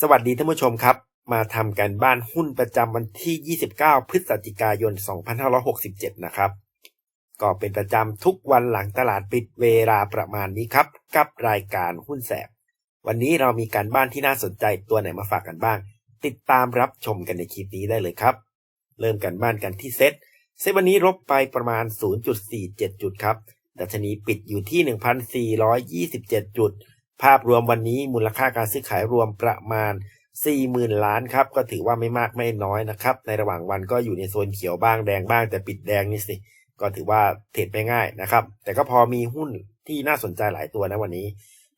สวัสดีท่านผู้ชมครับ มาทำการบ้านหุ้นประจำวันที่ 29 พฤศจิกายน 2567 นะครับ ก็เป็นประจำทุกวันหลังตลาดปิดเวลาประมาณนี้ครับ กับรายการหุ้นแสบ วันนี้เรามีการบ้านที่น่าสนใจตัวไหนมาฝากกันบ้าง ติดตามรับชมกันในคลิปนี้ได้เลยครับ เริ่มกันบ้านกันที่เซ็ตเซ็ตวันนี้ลบไปประมาณ 0.47 จุดครับ ดัชนีปิดอยู่ที่ 1,427 จุด ภาพรวมวันนี้มูลค่าการซื้อขายรวมประมาณ 40,000 ล้านครับก็ถือว่าไม่มากไม่น้อยนะครับ ในระหว่างวันก็อยู่ในโซนเขียวบ้างแดงบ้างแต่ปิดแดงนี่สิ ก็ถือว่าเทรดไปง่ายนะครับ แต่ก็พอมีหุ้นที่น่าสนใจหลายตัวนะวันนี้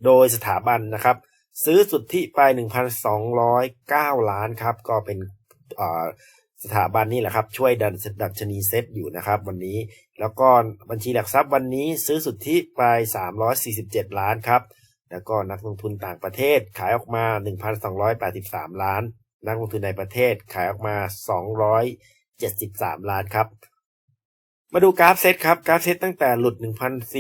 โดยสถาบันนะครับ ซื้อสุทธิไป 1,209 ล้านครับ ก็เป็นสถาบันนี่แหละครับ ช่วยดันดัชนีเซตอยู่นะครับวันนี้ แล้วก็บัญชีหลักทรัพย์วันนี้ซื้อสุทธิไป 347 ล้านครับ แล้วก็นักลงทุนต่างประเทศขายออกมา 1,283 ล้าน นักลงทุนในประเทศขายออกมา 273 ล้านครับ มาดูกราฟเซตครับ กราฟเซตตั้งแต่หลุด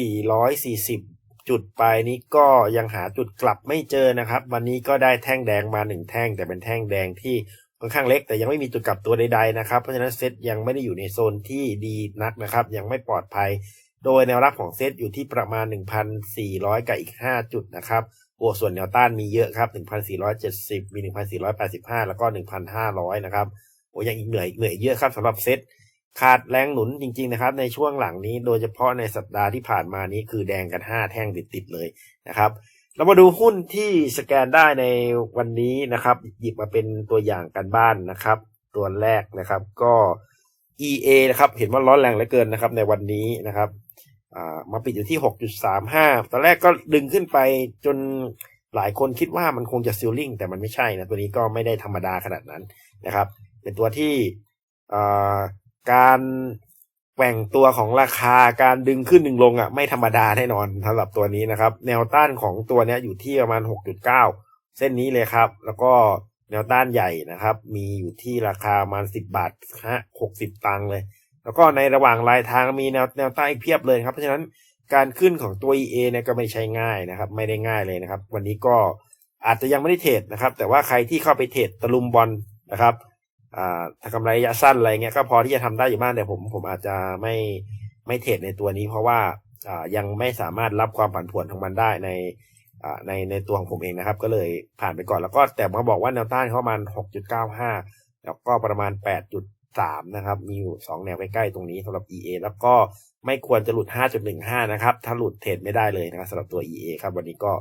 1,440 จุดไปนี้ก็ยังหาจุดกลับไม่เจอนะครับ วันนี้ก็ได้แท่งแดงมา 1 แท่ง แต่เป็นแท่งแดงที่ค่อนข้างเล็กแต่ยังไม่มีจุดกลับตัวใดๆนะครับ เพราะฉะนั้นเซตยังไม่ได้อยู่ในโซนที่ดีนักนะครับ ยังไม่ปลอดภัย โดยแนวรับของเซตอยู่ที่ประมาณ 1,400 กับอีก 5 จุดนะครับโอ้ส่วนแนวต้านมีเยอะครับ 1,470 มี 1,485 แล้วก็ 1,500 นะครับ โอ้ยังอีกเหนื่อยเหนื่อยเยอะครับสำหรับเซตขาดแรงหนุนจริงๆนะครับ ในช่วงหลังนี้โดยเฉพาะในสัปดาห์ที่ผ่านมานี้คือแดงกัน 5 แท่งติดๆเลยนะครับ เรามาดูหุ้นที่สแกนได้ในวันนี้นะครับ หยิบมาเป็นตัวอย่างกันบ้านนะครับ ตัวแรกนะครับก็ EA นะครับ เห็นว่าร้อนแรงเหลือเกินนะครับ ในวันนี้นะครับ มาปิดอยู่ที่ 6.35 ตอนแรกก็ดึงขึ้นไปจนหลายคนคิดว่ามันคงจะซิลลิงแต่มันไม่ใช่นะ ตัวนี้ก็ไม่ได้ธรรมดาขนาดนั้นนะครับ เป็นตัวที่การแกว่งตัวของราคาการดึงขึ้นดึงลงอะไม่ธรรมดาแน่นอนสำหรับตัวนี้นะครับ แนวต้านของตัวนี้อยู่ที่ประมาณ 6.9 เส้นนี้เลยครับ แล้วก็แนวต้านใหญ่นะครับ มีอยู่ที่ราคาประมาณ 10 บาทฮะ60 ตังค์เลย แล้วก็ในระหว่างลายทางมีแนวแนวต้านอีกเพียบเลยครับ เพราะฉะนั้นการขึ้นของตัว EA เนี่ยก็ไม่ใช่ง่ายนะครับ ไม่ได้ง่ายเลยนะครับ วันนี้ก็อาจจะยังไม่ได้เทรดนะครับ แต่ว่าใครที่เข้าไปเทรดตะลุมบอลนะครับถ้ากำไรระยะสั้นอะไรเงี้ยก็พอที่จะทำได้อยู่บ้างแต่ผมผมอาจจะไม่ไม่เทรดในตัวนี้ เพราะว่ายังไม่สามารถรับความผันผวนของมันได้ในในในตัวของผมเองนะครับ ก็เลยผ่านไปก่อนแล้วก็แต่มาบอกว่าแนวต้านเขามา6.95 แล้วก็ประมาณ 8 8.3นะครับ มีอยู่ 2 แนวใกล้ๆตรงนี้สำหรับ EA แล้วก็ไม่ควรจะหลุด 5.15 นะครับ ถ้าหลุดเทรดไม่ได้เลยนะครับสำหรับตัว EA ครับ วันนี้ก็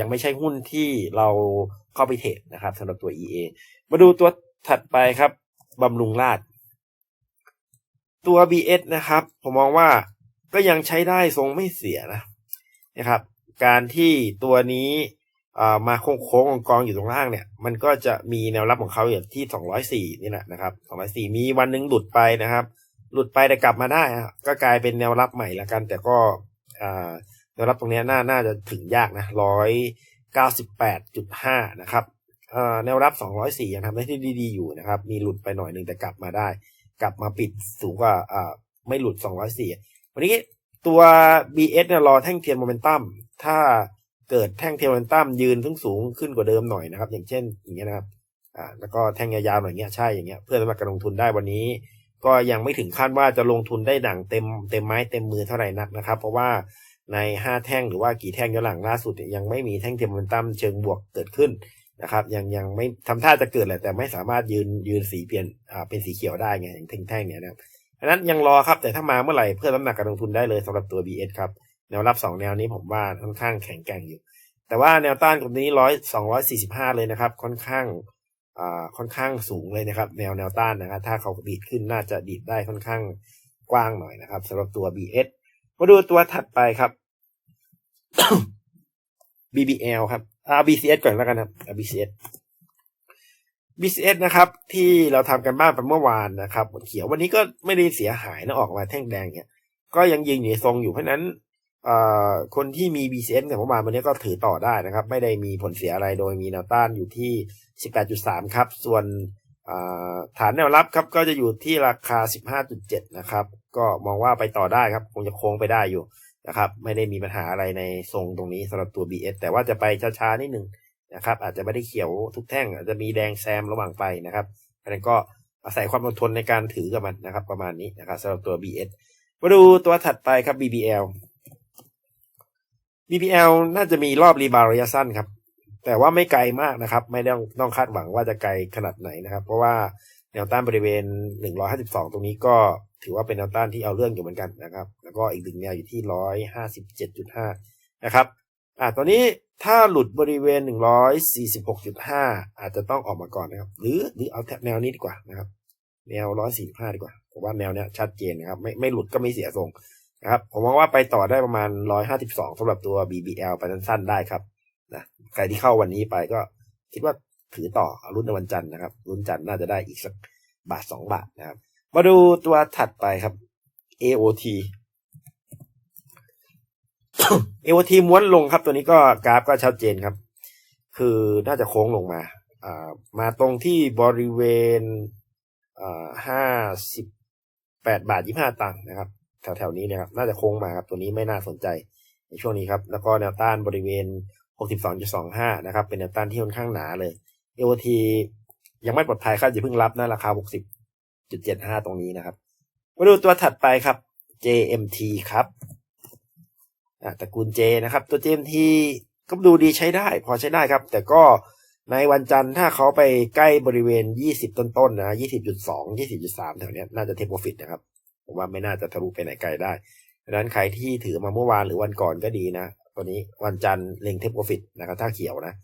ยังไม่ใช่หุ้นที่เราเข้าไปเทรดนะครับสำหรับตัว EA มาดูตัวถัดไปครับบำรุงราช ตัว BS นะครับ ผมมองว่าก็ยังใช้ได้ทรงไม่เสียนะนะครับ การที่ตัวนี้ มาโค้งโค้งกองอยู่ตรงล่างเนี่ย มันก็จะมีแนวรับของเขาอย่างที่204นี่แหละนะครับ204มีวันหนึ่งหลุดไปนะครับ หลุดไปแต่กลับมาได้ก็กลายเป็นแนวรับใหม่ละกัน แต่ก็แนวรับตรงนี้น่าน่าจะถึงยากนะ198.5นะครับแนวรับ204ยังทำได้ที่ดีๆอยู่นะครับ มีหลุดไปหน่อยหนึ่งแต่กลับมาได้ กลับมาปิดสูงกว่าไม่หลุด204วันนี้ตัว BS เนี่ยรอแท่งเทียนโมเมนตัมถ้า เกิดแท่งเทียนตัมยืนทึ่งสูงขึ้นกว่าเดิมหน่อยนะครับ อย่างเช่นอย่างเงี้ยนะครับอ่าแล้วก็แท่งยาวๆหน่อยเงี้ยใช่อย่างเงี้ยเพื่อสำหรับการลงทุนได้วันนี้ ก็ยังไม่ถึงขั้นว่าจะลงทุนได้ดั่งเต็มเต็มไม้เต็มมือเท่าไหร่นักนะครับ เพราะว่าใน 5 แท่งหรือว่ากี่แท่งย้อนหลังล่าสุดยังไม่มีแท่งเทียนโมเมนตัมเชิงบวกเกิดขึ้นนะครับยังยังไม่ทำท่าจะเกิดแหละแต่ไม่สามารถยืนยืนสีเปลี่ยนอ่าเป็นสีเขียวได้ไงอย่างแท่งๆเนี่ยนะครับดังนั้นยังรอครับแต่ถ้ามาเมื่อไหร่เพื่อน้ำหนักการลงทุนได้เลยสำหรับตัว BS ครับ แนวรับสองแนวนี้ผมว่าค่อนข้างแข็งแกร่งอยู่ แต่ว่าแนวต้านตรงนี้ร้อยสองร้อยสี่สิบห้าเลยนะครับ ค่อนข้างอ่าค่อนข้างสูงเลยนะครับ แนวแนวต้านนะครับ ถ้าเขาดีดขึ้นน่าจะดีดได้ค่อนข้างกว้างหน่อยนะครับสำหรับตัว BS มาดูตัวถัดไปครับ BBL ครับอ่า BCS ก่อนแล้วกันครับ BCS BCS นะครับ ที่เราทำกันบ้านไปเมื่อวานนะครับเขียววันนี้ก็ไม่ได้เสียหายนะออกมาแท่งแดงเนี่ยก็ยังยิงอยู่ทรงอยู่เพราะนั้น คนที่มี BCS เนี่ยเมื่อวานวันนี้ก็ถือต่อได้นะครับ ไม่ได้มีผลเสียอะไรโดยมีแนวต้านอยู่ที่ 18.3 ครับ ส่วนฐานแนวรับครับก็จะอยู่ที่ราคา 15.7 นะครับ ก็มองว่าไปต่อได้ครับ คงจะโค้งไปได้อยู่นะครับ ไม่ได้มีปัญหาอะไรในทรงตรงนี้สำหรับตัว BS แต่ว่าจะไปช้าๆนิดนึงนะครับ อาจจะไม่ได้เขียวทุกแท่ง อาจจะมีแดงแซมระหว่างไปนะครับอันนั้นก็อาศัยความอดทนในการถือกับมันนะครับ ประมาณนี้นะครับสำหรับตัว BS มาดูตัวถัดไปครับ BBL BBL น่าจะมีรอบรีบาวระยะสั้นครับ แต่ว่าไม่ไกลมากนะครับ ไม่ต้องต้องคาดหวังว่าจะไกลขนาดไหนนะครับ เพราะว่าแนวต้านบริเวณ 152 ตรงนี้ก็ถือว่าเป็นแนวต้านที่เอาเรื่องอยู่เหมือนกันนะครับ แล้วก็อีกหนึ่งแนวอยู่ที่ 157.5 นะครับ อ่าตอนนี้ถ้าหลุดบริเวณ 146.5 อาจจะต้องออกมาก่อนนะครับ หรือหรือเอาแนวนี้ดีกว่านะครับ แนว 145 ดีกว่าผมว่าแนวเนี้ยชัดเจนนะครับ ไม่ไม่หลุดก็ไม่เสียทรง นะครับ ผมมองว่าไปต่อได้ประมาณ 152สำหรับตัว BBL ไปสั้นๆได้ครับนะใครที่เข้าวันนี้ไปก็คิดว่าถือต่อรุ่นในวันจันทร์นะครับรุ่นจันทร์น่าจะได้อีกสักบาทสองบาทนะครับ มาดูตัวถัดไปครับ AOT AOT ม้วนลงครับตัวนี้ก็กราฟก็ชัดเจนครับ คือน่าจะโค้งลงมาอ่ามาตรงที่บริเวณอ่าห้าสิบแปดบาทยี่ห้าตังค์นะครับ แถวๆนี้นะครับ น่าจะโค้งมาครับ ตัวนี้ไม่น่าสนใจในช่วงนี้ครับ แล้วก็แนวต้านบริเวณหกสิบสองจุดสองห้านะครับ เป็นแนวต้านที่ค่อนข้างหนาเลย AOT ยังไม่ปลอดภัยครับอย่าเพิ่งรับนะราคาหกสิบจุดเจ็ดห้าตรงนี้นะครับ มาดูตัวถัดไปครับ JMT ครับอ่าตระกูล J นะครับ ตัว JMT ก็ดูดีใช้ได้ พอใช้ได้ครับ แต่ก็ในวันจันทร์ถ้าเขาไปใกล้บริเวณ 20 ต้นๆนะ20.2 20.3 แถวนี้น่าจะเทคโปรฟิตนะครับ ผมว่าไม่น่าจะทะลุไปไหนไกลได้ดังนั้นใครที่ถือมาเมื่อวานหรือวันก่อนก็ดีนะตัวนี้วันจันทร์เล็งเทคโปรฟิตนะครับถ้าเขียวนะ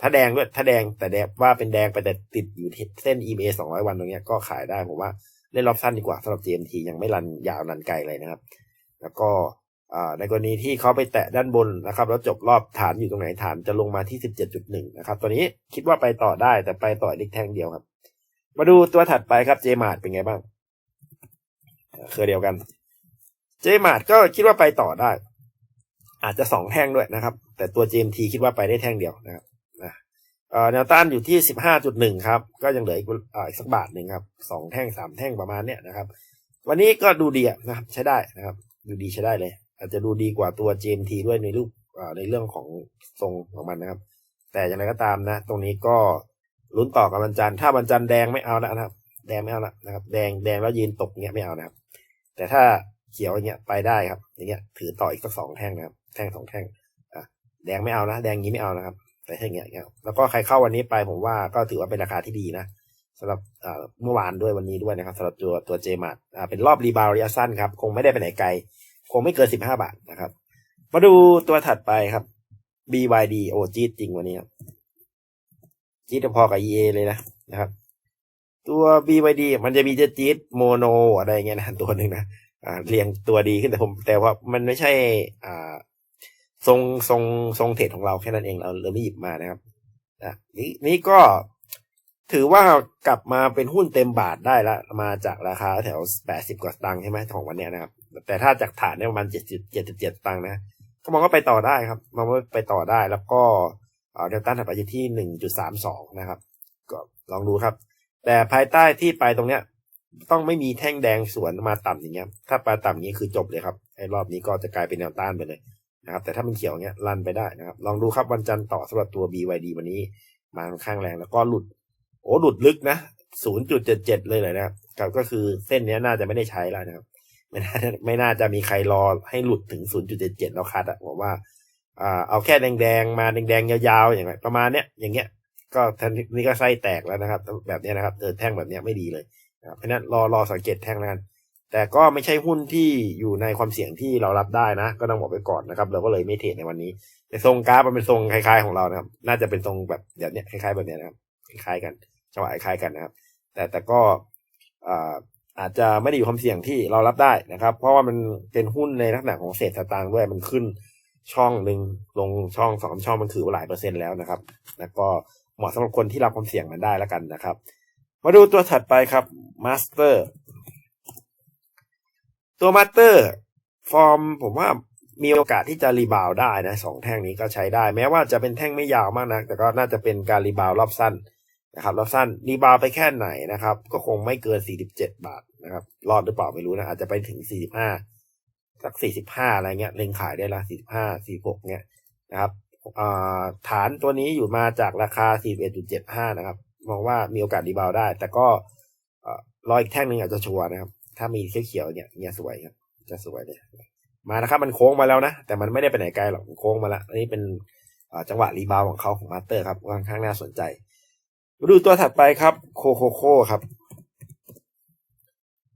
ถ้าแดงด้วยถ้าแดงแต่แดงว่าเป็นแดงไปแต่ติดอยู่เส้น EMA 200 วันตรงนี้ก็ขายได้ผมว่าเล่นรอบสั้นดีกว่าสำหรับ GMT ยังไม่รันยาวรันไกลเลยนะครับ แล้วก็ในกรณีที่เขาไปแตะด้านบนนะครับ แล้วจบรอบฐานอยู่ตรงไหนฐานจะลงมาที่ 17.1 นะครับตัวนี้คิดว่าไปต่อได้แต่ไปต่ออีกแท่งเดียวครับ มาดูตัวถัดไปครับเจมาร์ดเป็นไงบ้าง เครือเดียวกัน เจมาร์ก็คิดว่าไปต่อได้ อาจจะสองแท่งด้วยนะครับ แต่ตัว GMT คิดว่าไปได้แท่งเดียวนะครับนะแนวต้านอยู่ที่15.1ครับ ก็ยังเหลืออีกอีกสักบาทหนึ่งครับสองแท่งสามแท่งประมาณเนี้ยนะครับ วันนี้ก็ดูดีนะครับใช้ได้นะครับ ดูดีใช้ได้เลย อาจจะดูดีกว่าตัว GMT ด้วยในรูปในเรื่องของทรงของมันนะครับ แต่อย่างไรก็ตามนะ ตรงนี้ก็ลุ้นต่อกับวันจันทร์ถ้าวันจันทร์แดงไม่เอาแล้วนะครับ แดงไม่เอาละนะครับ แดงแดงแล้วยืนตกเงี้ยไม่เอานะครับ แต่ถ้าเขียวอย่างเงี้ยไปได้ครับ อย่างเงี้ย ถือต่ออีกสักสองแท่งนะครับ แท่งสองแท่งอะแดงไม่เอานะแดงนี้ไม่เอานะครับแต่ถ้าอย่างเงี้ยแล้วก็ใครเข้าวันนี้ไปผมว่าก็ถือว่าเป็นราคาที่ดีนะสำหรับเมื่อวานด้วยวันนี้ด้วยนะครับสำหรับตัวตัวเจมาร์เป็นรอบรีบาวระยะสั้นครับ คงไม่ได้ไปไหนไกล คงไม่เกินสิบห้าบาทนะครับ มาดูตัวถัดไปครับ BYD โอจีดจริงวันนี้ครับจีดพอกับ EA เลยนะนะครับ ตัว BYD มันจะมีจจี๊ดโมโนอะไรเงี้ยนะตัวหนึ่งนะอ่าเรียงตัวดีขึ้นแต่ผม แต่ว่ามันไม่ใช่ อ่า ทรงทรงทรงเทรดของเราแค่นั้นเองเราเราไม่หยิบมานะครับอะนี่นี่ก็ถือว่ากลับมาเป็นหุ้นเต็มบาทได้ละมาจากราคาแถวแปดสิบกว่าตังค์ใช่ไหมของวันนี้นะครับ แต่ถ้าจากฐานเนี่ยประมาณเจ็ดสิบเจ็ดสิบเจ็ดตังค์นะก็มองว่าไปต่อได้ครับมองว่าไปต่อได้แล้วก็แนวต้าถัดไปอยู่ที่หนึ่งจุดสามสองนะครับ ก็ลองดูครับ แต่ภายใต้ที่ไปตรงเนี้ย ต้องไม่มีแท่งแดงสวนมาต่ำอย่างเงี้ย ถ้าไปต่ำอย่างนี้คือจบเลยครับไอ้รอบนี้ก็จะกลายเป็นแนวต้านไปเลยนะครับ แต่ถ้ามันเขียวเงี้ยลันไปได้นะครับ ลองดูครับวันจันทร์ต่อสำหรับตัว BYD วันนี้มาค่อนข้างแรงแล้วก็หลุด โอ้หลุดลึกนะ0.77เลยเลยนะครับก็คือเส้นนี้น่าจะไม่ได้ใช้แล้วนะครับ ไม่น่าไม่น่าจะมีใครรอให้หลุดถึง0.77แล้วคัดอะผมว่าอ่าเอาแค่แดงๆมาแดงๆยาวๆอย่างไรประมาณเนี้ยอย่างเงี้ย ก็ทนนี้ก็ไส้แตกแล้วนะครับ แบบนี้นะครับเออแท่งแบบนี้ไม่ดีเลยนะครับเพราะนั้นรอรอสังเกตแท่งแล้วกันแต่ก็ไม่ใช่หุ้นที่อยู่ในความเสี่ยงที่เรารับได้นะ ก็ต้องบอกไปก่อนนะครับ เราก็เลยไม่เทรดในวันนี้แต่ทรงกราฟมันเป็นทรงคล้ายๆของเรานะครับ น่าจะเป็นทรงแบบแบบนี้คล้าย ๆ แบบนี้นะครับคล้ายๆกันจังหวะคล้ายกันนะครับ แต่แต่ก็อาจจะไม่ได้อยู่ความเสี่ยงที่เรารับได้นะครับ เพราะว่ามันเป็นหุ้นในลักษณะของเศษสตางค์ด้วยมันขึ้นช่องหนึ่งลงช่องสองช่องมันถือว่าหลายเปอร์เซ็นต์แล้วนะครับ แล้วก็ เหมาะสำหรับคนที่รับความเสี่ยงมันได้แล้วกันนะครับ มาดูตัวถัดไปครับมาสเตอร์ตัวมาสเตอร์ฟอร์มผมว่ามีโอกาสที่จะรีบาวได้นะสองแท่งนี้ก็ใช้ได้ แม้ว่าจะเป็นแท่งไม่ยาวมากนะแต่ก็น่าจะเป็นการรีบาวรอบสั้นนะครับรอบสั้นรีบาวไปแค่ไหนนะครับ ก็คงไม่เกิน 47 บาทนะครับรอดหรือเปล่าไม่รู้นะ อาจจะไปถึง 45 สัก 45 อะไรเงี้ยเล็งขายได้ละ45 46 เงี้ยนะครับ ฐานตัวนี้อยู่มาจากราคา 41.75 นะครับ มองว่ามีโอกาสรีบาวได้ แต่ก็รออีกแท่งหนึ่งอาจจะชัวร์นะครับ ถ้ามีเขียวๆเนี่ยเนี่ยสวยครับจะสวยเลย มานะครับ มันโค้งมาแล้วนะ แต่มันไม่ได้ไปไหนไกลหรอกโค้งมาแล้วอันนี้เป็นจังหวะรีบาวของเขาของมาสเตอร์ครับค่อนข้างน่าสนใจมาดูตัวถัดไปครับ โคโคโคครับ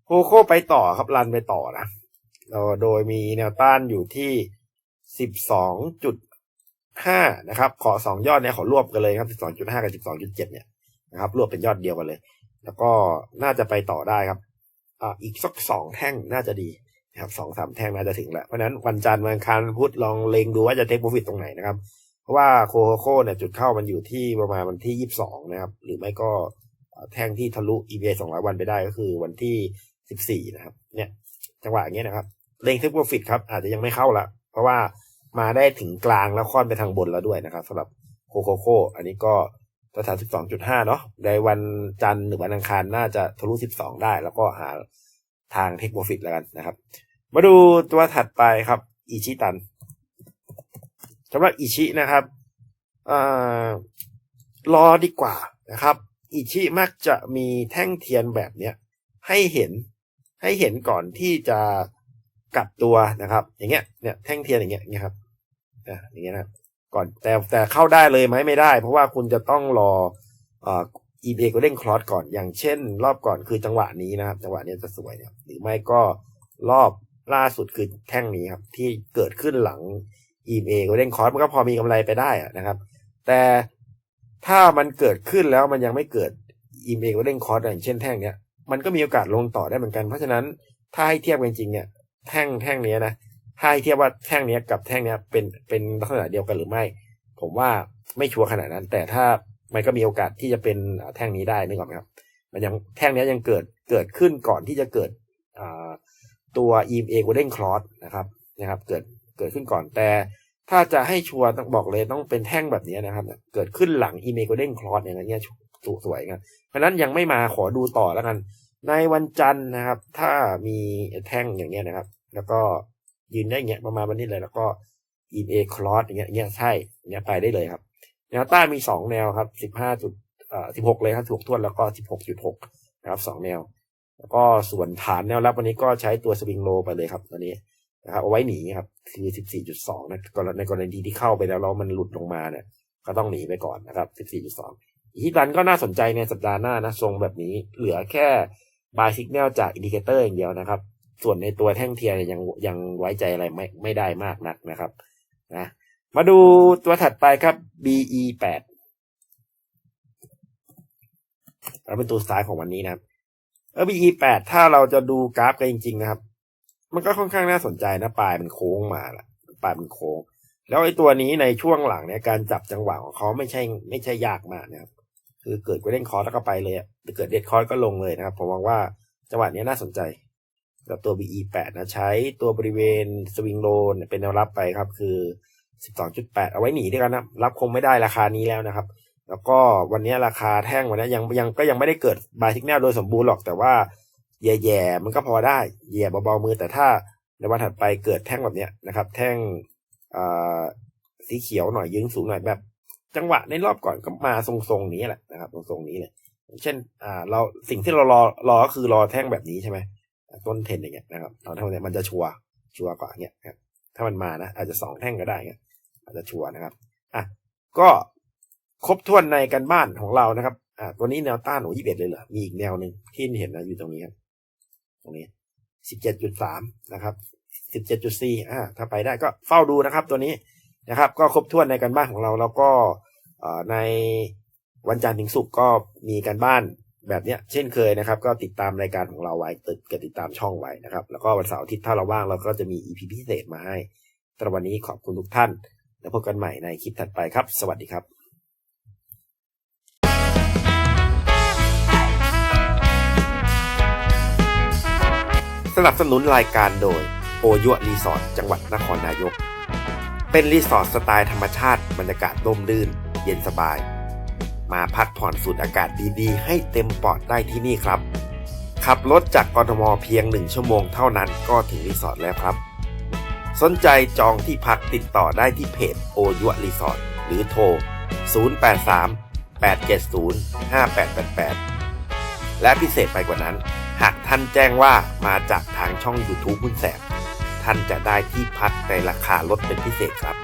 โคโคไปต่อครับรันไปต่อนะเราโดยมีแนวต้านอยู่ที่สิ ห้านะครับ ขอสองยอดเนี่ยขอรวบกันเลยครับสิบสองจุดห้ากับสิบสองจุดเจ็ดเนี่ยนะครับ รวบเป็นยอดเดียวกันเลย แล้วก็น่าจะไปต่อได้ครับอ่าอีกสักสองแท่งน่าจะดีนะครับสองสามแท่งน่าจะถึงแล้ว เพราะฉะนั้นวันจันทร์วันอังคารพุธลองเลงดูว่าจะเทคโปรฟิตตรงไหนนะครับ เพราะว่าโคโคโคเนี่ยจุดเข้ามันอยู่ที่ประมาณวันที่ยี่สิบสองนะครับ หรือไม่ก็แท่งที่ทะลุ EVA สองร้อยวันไปได้ก็คือวันที่สิบสี่นะครับ เนี่ย จังหวะอย่างเงี้ยนะครับเลงเทคโปรฟิตครับอาจจะยังไม่เข้าละเพราะว่า มาได้ถึงกลางแล้วค่อนไปทางบนแล้วด้วยนะครับสำหรับโคโคโคอันนี้ก็ตัวฐาน12.5เนาะในวันจันทร์หรือวันอังคารน่าจะทะลุ12ได้ แล้วก็หาทางเทคโปรฟิตแล้วกันนะครับ มาดูตัวถัดไปครับอิชิตันสำหรับอิชินะครับอ่ารอดีกว่านะครับ อิชิมักจะมีแท่งเทียนแบบเนี้ยให้เห็นให้เห็นก่อนที่จะ กลับตัวนะครับ อย่างเงี้ยเนี่ยแท่งเทียนอย่างเงี้ยอย่างเงี้ยครับอะอย่างเงี้ยนะครับก่อนแต่แต่เข้าได้เลยไหมไม่ได้ เพราะว่าคุณจะต้องรออ่อ eBay ก็เด้งคลอสก่อนอย่างเช่น รอบก่อนคือจังหวะนี้นะครับ จังหวะนี้จะสวยเนี่ยหรือไม่ก็รอบล่าสุดคือแท่งนี้ครับ ที่เกิดขึ้นหลัง eBay ก็เด้งคลอสมันก็พอมีกำไรไปได้นะครับ แต่ถ้ามันเกิดขึ้นแล้วมันยังไม่เกิด eBay ก็เด้งคลอสอย่างเช่นแท่งเนี้ยมันก็มีโอกาสลงต่อได้เหมือนกันเพราะฉะนั้นถ้าให้เทียบกันจริงเนี่ย แท่งแท่งเนี้ยนะถ้าให้เทียบว่าแท่งเนี้ยกับแท่งเนี้ยเป็นเป็นลักษณะเดียวกันหรือไม่ ผมว่าไม่ชัวร์ขนาดนั้น แต่ถ้ามันก็มีโอกาสที่จะเป็นแท่งนี้ได้นึกออกไหมครับ มันยังแท่งนี้ยังเกิดเกิดขึ้นก่อนที่จะเกิดตัว EMA Golden Cross นะครับนะครับเกิดเกิดขึ้นก่อนแต่ถ้าจะให้ชัวร์ต้องบอกเลยต้องเป็นแท่งแบบนี้นะครับ เกิดขึ้นหลัง EMA Golden Cross อย่างเงี้ยสวยๆครับเพราะนั้นยังไม่มาขอดูต่อแล้วกัน ในวันจันทร์นะครับ ถ้ามีแท่งอย่างเงี้ยนะครับ แล้วก็ยืนได้เงี้ยประมาณวันนี้เลย แล้วก็ EMA Cross อย่างเงี้ยเงี้ยใช่เงี้ยไปได้เลยครับแนวต้านมีสองแนวครับสิบห้าจุดอ่อสิบหกเลยครับถูกทวนแล้วก็สิบหกจุดหกนะครับสองแนว แล้วก็ส่วนฐานแนวรับวันนี้ก็ใช้ตัวสวิงโลไปเลยครับตอนนี้นะครับเอาไว้หนีครับคือสิบสี่จุดสองนะในกรณีที่เข้าไปแล้วแล้วมันหลุดลงมาเนี่ยก็ต้องหนีไปก่อนนะครับสิบสี่จุดสองอีดันก็น่าสนใจในสัปดาห์หน้านะทรงแบบนี้เหลือแค่ บายสิกแนลจากอินดิเคเตอร์อย่างเดียวนะครับ ส่วนในตัวแท่งเทียนยังยังไว้ใจอะไรไม่ไม่ได้มากนักนะครับนะมาดูตัวถัดไปครับ BE แปดเราเป็นตัวสุดท้ายของวันนี้นะครับเออ BE แปดถ้าเราจะดูกราฟกันจริง ๆ นะครับ มันก็ค่อนข้างน่าสนใจนะปลายมันโค้งมาละปลายมันโค้ง แล้วไอ้ตัวนี้ในช่วงหลังเนี่ยการจับจังหวะของเขาไม่ใช่ไม่ใช่ยากมากนะครับ คือเกิดก็เล่นคอร์สแล้วก็ไปเลยอะเกิดเด็ดคอร์สก็ลงเลยนะครับ ผมมองว่าจังหวะนี้น่าสนใจกับตัว BE แปดนะ ใช้ตัวบริเวณสวิงโลนเป็นแนวรับไปครับ คือ 12.8 เอาไว้หนีด้วยกันนะรับคงไม่ได้ราคานี้แล้วนะครับ แล้วก็วันนี้ราคาแท่งวันนี้ยังยังก็ยังไม่ได้เกิดบายทิกแนลโดยสมบูรณ์หรอกแต่ว่าแย่ๆมันก็พอได้แย่เบาๆมือแต่ถ้าในวันถัดไปเกิดแท่งแบบเนี้ยนะครับ แท่งสีเขียวหน่อยยืงสูงหน่อยแบบ จังหวะในรอบก่อนก็มาทรงๆนี้แหละนะครับทรงๆนี้เลยเช่น อ่า เราสิ่งที่เรารอรอก็คือรอแท่งแบบนี้ใช่ไหมต้นเทนอย่างเงี้ยนะครับตอนเท่านี้มันจะชัวชัวกว่าเนี้ยครับถ้ามันมานะอาจจะสองแท่งก็ได้เงี้ยอาจจะชัวร์นะครับอะก็ครบถ้วนในกันบ้านของเรานะครับอ่าตัวนี้แนวต้านหนูยี่สิบเอ็ดเลยเหรอมีอีกแนวหนึ่งที่เห็นนะอยู่ตรงนี้ครับตรงนี้สิบเจ็ดจุดสามนะครับสิบเจ็ดจุดสี่อ่าถ้าไปได้ก็เฝ้าดูนะครับ ตัวนี้นะครับ ก็ครบถ้วนในกันบ้านของเราแล้วก็ ในวันจันทร์ถึงศุกร์ก็มีกันบ้านแบบเนี้ยเช่นเคยนะครับ ก็ติดตามรายการของเราไว้ติดกติดตามช่องไว้นะครับ แล้วก็วันเสาร์อาทิตย์ถ้าเราว่างเราก็จะมี EP พิเศษมาให้ตอนวันนี้ขอบคุณทุกท่าน แล้วพบกันใหม่ในคลิปถัดไปครับ สวัสดีครับสนับสนุนรายการโดยโอยุรีสอร์ทจังหวัดนครนายก เป็นรีสอร์ทสไตล์ธรรมชาติบรรยากาศร่มรื่น เย็นสบาย มาพักผ่อนสูดอากาศดีๆ ให้เต็มปอดได้ที่นี่ครับ ขับรถจากกรทมเพียงหนึ่งชั่วโมงเท่านั้นก็ถึงรีสอร์ทแล้วครับ สนใจจองที่พักติดต่อได้ที่เพจโอยุรีสอร์ทหรือโทร 083 870 5888 และพิเศษไปกว่านั้น หากท่านแจ้งว่ามาจากทางช่อง YouTube คุณแสบ ท่านจะได้ที่พักในราคาลดเป็นพิเศษครับ